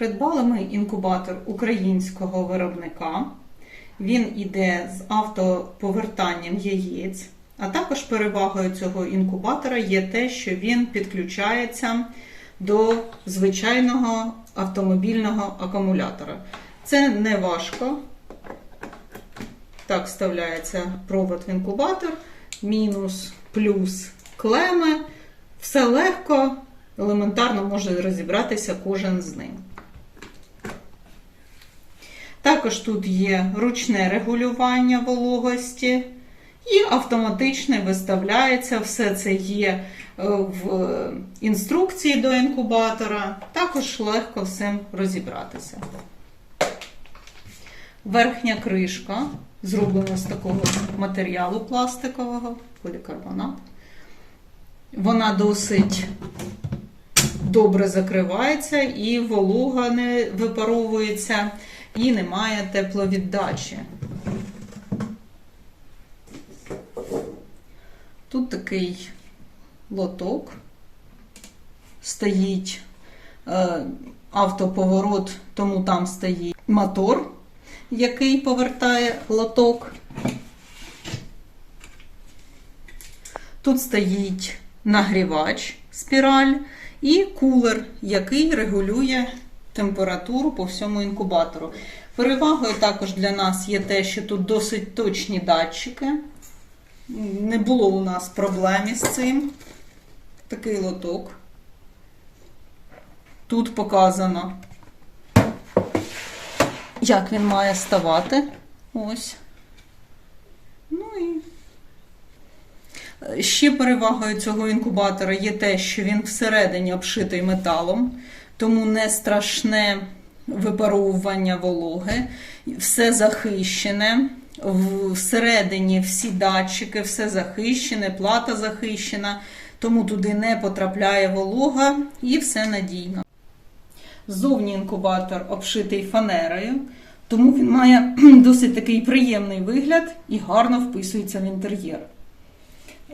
Придбали ми інкубатор українського виробника. Він іде з автоповертанням яєць. А також перевагою цього інкубатора є те, що він підключається до звичайного автомобільного акумулятора. Це не важко. Так вставляється провод в інкубатор, мінус, плюс клеми. Все легко, елементарно може розібратися кожен з ним. Також тут є ручне регулювання вологості і автоматично виставляється. Все це є е, в інструкції до інкубатора. Також легко всім розібратися. Верхня кришка зроблена з такого матеріалу пластикового, полікарбонат. Вона досить добре закривається і волога не випаровується, і немає тепловіддачі. Тут такий лоток, стоїть е, автоповорот, тому там стоїть мотор, який повертає лоток. Тут стоїть нагрівач спіраль і кулер, який регулює температуру по всьому інкубатору. Перевагою також для нас є те, що тут досить точні датчики. Не було у нас проблем із цим. Такий лоток. Тут показано, як він має ставати. Ось. Ну і Ще перевагою цього інкубатора є те, що він всередині обшитий металом, тому не страшне випаровування вологи, все захищене. Всередині всі датчики, все захищене, плата захищена, тому туди не потрапляє волога і все надійно. Ззовні інкубатор обшитий фанерою, тому він має досить такий приємний вигляд і гарно вписується в інтер'єр.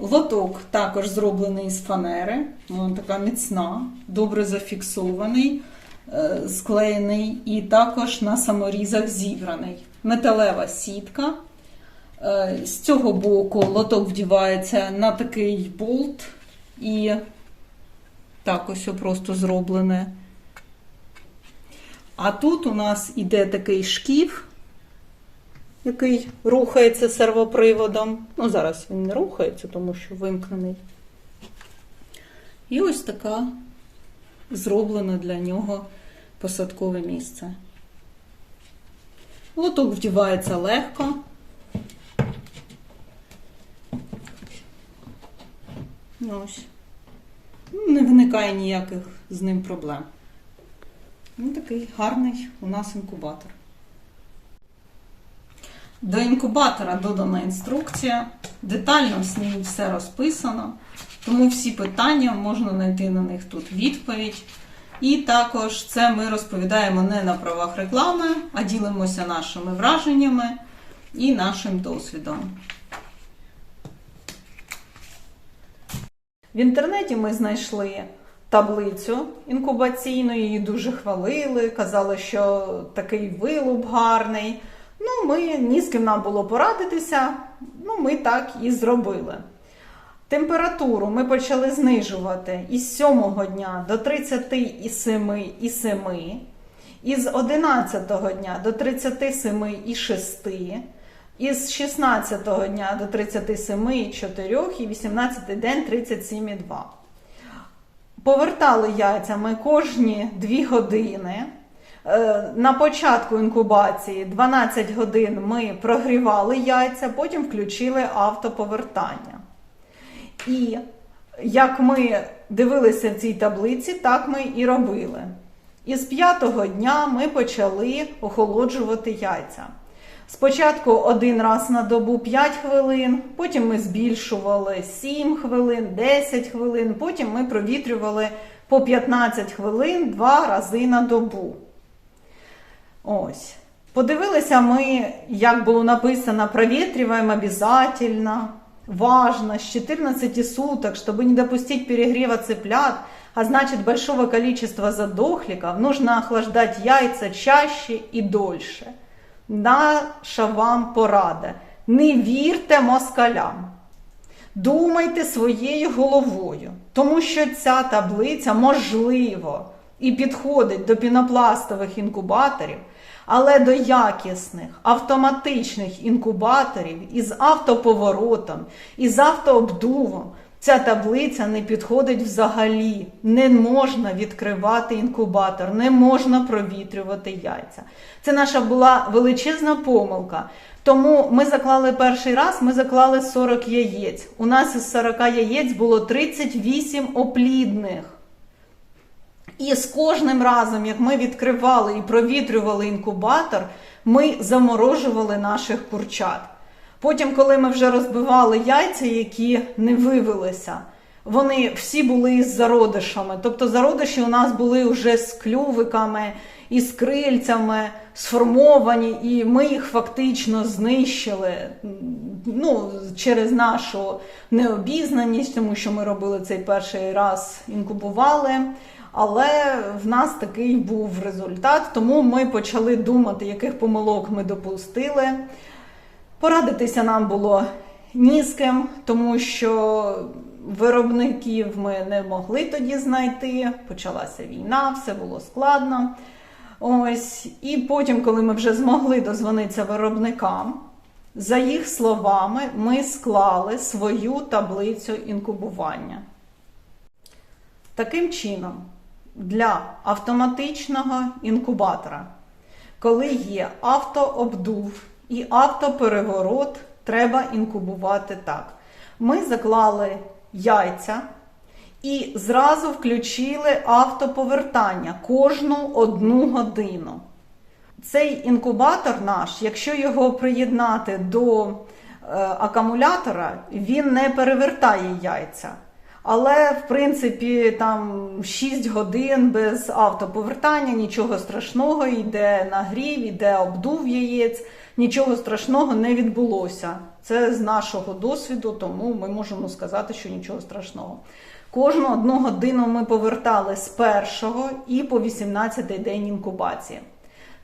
Лоток також зроблений з фанери, вона така міцна, добре зафіксований, е, склеєний і також на саморізах зібраний. Металева сітка. Е, З цього боку лоток вдівається на такий болт і так ось просто зроблене. А тут у нас іде такий шкіф який рухається сервоприводом. Ну, зараз він не рухається, тому що вимкнений. І ось така зроблена для нього посадкове місце. Лоток вдівається легко. Ось. Ну, Не виникає ніяких з ним проблем. Ну, такий гарний у нас інкубатор. До інкубатора додана інструкція, детально з ним все розписано, тому всі питання можна знайти на них тут відповідь. І також це ми розповідаємо не на правах реклами, а ділимося нашими враженнями і нашим досвідом. В інтернеті ми знайшли таблицю інкубаційну, її дуже хвалили, казали, що такий вилуп гарний. Ну, ми ні з ким нам було порадитися, ну, ми так і зробили. Температуру ми почали знижувати із 7 дня до 37,7, із 11 дня до 37,6, із 16 дня до 37,4 і 18 день 37,2. Повертали яйця ми кожні 2 години. Е, На початку інкубації 12 годин ми прогрівали яйця, потім включили автоповертання. І як ми дивилися в цій таблиці, так ми і робили. І з п'ятого дня ми почали охолоджувати яйця. Спочатку один раз на добу 5 хвилин, потім ми збільшували 7 хвилин, 10 хвилин, потім ми провітрювали по 15 хвилин два рази на добу. Ось. Подивилися ми, як було написано, провітрюємо обязательно, важно, с 14 суток, чтобы не допустить перегрева цыплят, а значит большого количества задохликов нужно охлаждать яйца чаще і дольше. Наша вам порада. Не вірте москалям. Думайте своєю головою, тому що ця таблиця можливо і підходить до пінопластових інкубаторів, але до якісних автоматичних інкубаторів із автоповоротом, із автообдувом ця таблиця не підходить взагалі. Не можна відкривати інкубатор, не можна провітрювати яйця. Це наша була величезна помилка. Тому ми заклали перший раз, ми заклали 40 яєць. У нас із 40 яєць було 38 оплідних. І з кожним разом, як ми відкривали і провітрювали інкубатор, ми заморожували наших курчат. Потім, коли ми вже розбивали яйця, які не вивелися, вони всі були із зародишами. Тобто зародиші у нас були вже з клювиками і з крильцями сформовані, і ми їх фактично знищили ну, через нашу необізнаність, тому що ми робили цей перший раз, інкубували. Але в нас такий був результат, тому ми почали думати, яких помилок ми допустили. Порадитися нам було ні з ким, тому що виробників ми не могли тоді знайти. Почалася війна, все було складно. Ось, і потім, коли ми вже змогли дозвонитися виробникам, за їх словами, ми склали свою таблицю інкубування. Таким чином, для автоматичного інкубатора, коли є автообдув і автопереворот, треба інкубувати так. Ми заклали яйця і зразу включили автоповертання кожну одну годину. Цей інкубатор наш, якщо його приєднати до е, акумулятора, він не перевертає яйця. Але, в принципі, там 6 годин без автоповертання, нічого страшного, йде нагрів, йде обдув яєць, нічого страшного не відбулося. Це з нашого досвіду, тому ми можемо сказати, що нічого страшного. Кожну одну годину ми повертали з першого і по 18 день інкубації.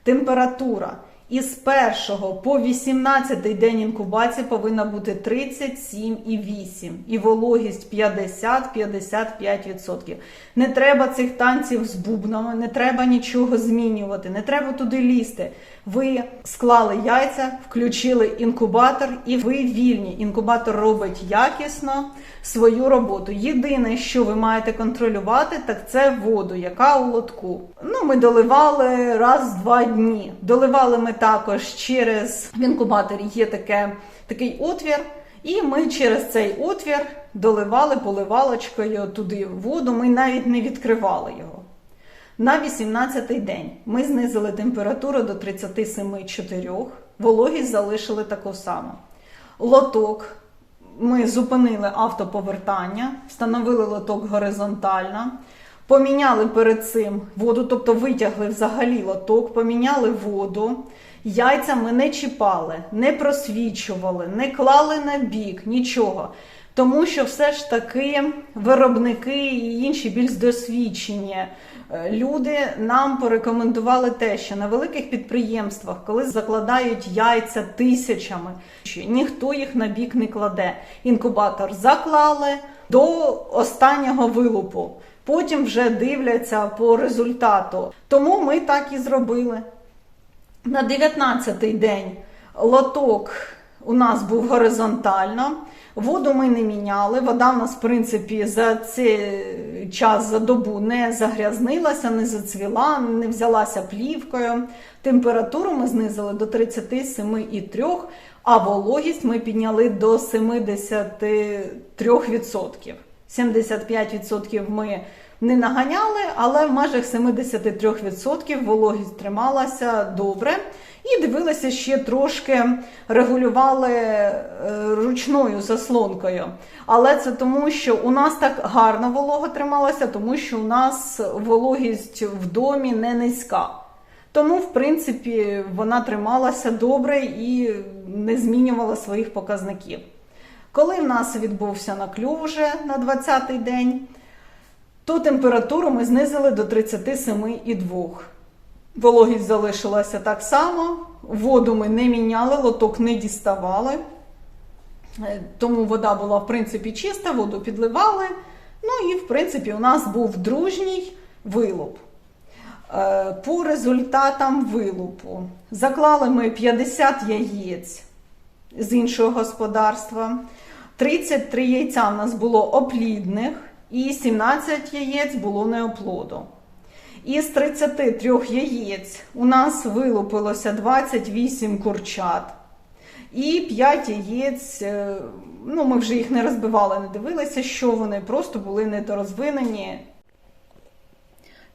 Температура із першого по 18 день інкубації повинна бути 37,8 і вологість 50-55%. Не треба цих танців з бубнами, не треба нічого змінювати, не треба туди лізти. Ви склали яйця, включили інкубатор, і ви вільні. Інкубатор робить якісно свою роботу. Єдине, що ви маєте контролювати, так це воду, яка у лотку. Ну, ми доливали раз в два дні. Доливали ми також через в інкубаторі є таке, такий отвір. І ми через цей отвір доливали поливалочкою туди воду. Ми навіть не відкривали його. На 18-й день ми знизили температуру до 37,4, вологість залишили таку саму. Лоток ми зупинили автоповертання, встановили лоток горизонтально, поміняли перед цим воду, тобто витягли взагалі лоток, поміняли воду. Яйця ми не чіпали, не просвічували, не клали на бік, нічого. Тому що все ж таки виробники і інші більш досвідчені е, люди нам порекомендували те, що на великих підприємствах, коли закладають яйця тисячами, ніхто їх на бік не кладе. Інкубатор заклали до останнього вилупу. Потім вже дивляться по результату. Тому ми так і зробили. На 19-й день лоток у нас був горизонтально. Воду ми не міняли. Вода в нас, в принципі, за цей час за добу не загрязнилася, не зацвіла, не взялася плівкою. Температуру ми знизили до 37,3, а вологість ми підняли до 73%. 75% ми не наганяли, але в межах 73% вологість трималася добре. І дивилися ще трошки, регулювали е, ручною заслонкою. Але це тому, що у нас так гарно волога трималася, тому що у нас вологість в домі не низька. Тому, в принципі, вона трималася добре і не змінювала своїх показників. Коли в нас відбувся наклюв вже на 20-й день, то температуру ми знизили до 37,2. Вологість залишилася так само, воду ми не міняли, лоток не діставали. Е, Тому вода була, в принципі, чиста, воду підливали. Ну і, в принципі, у нас був дружній вилуп. Е, По результатам вилупу заклали ми 50 яєць з іншого господарства. 33 яйця в нас було оплідних і 17 яєць було неоплоду. Із 33 яєць у нас вилупилося 28 курчат. І 5 яєць, е, ну ми вже їх не розбивали, не дивилися, що вони просто були недорозвинені.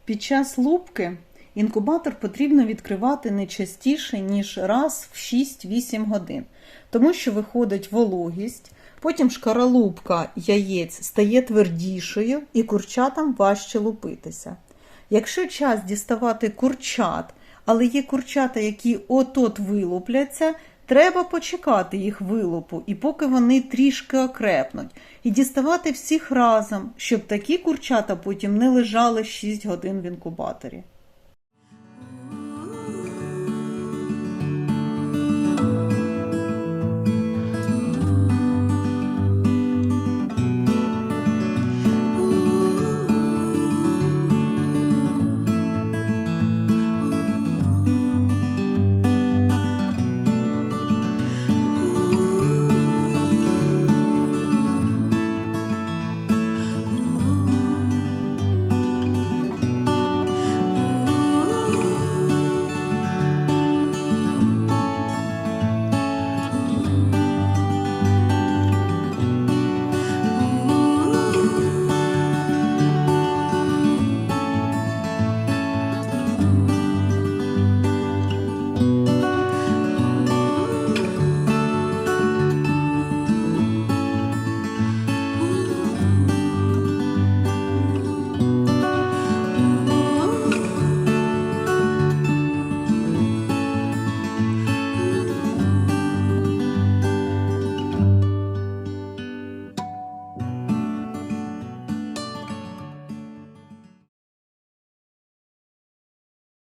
Під час лупки інкубатор потрібно відкривати не частіше, ніж раз в 6-8 годин, тому що виходить вологість, потім шкаралупка яєць стає твердішою і курчатам важче лупитися. Якщо час діставати курчат, але є курчата, які от-от вилупляться, треба почекати їх вилупу, і поки вони трішки окрепнуть, і діставати всіх разом, щоб такі курчата потім не лежали 6 годин в інкубаторі.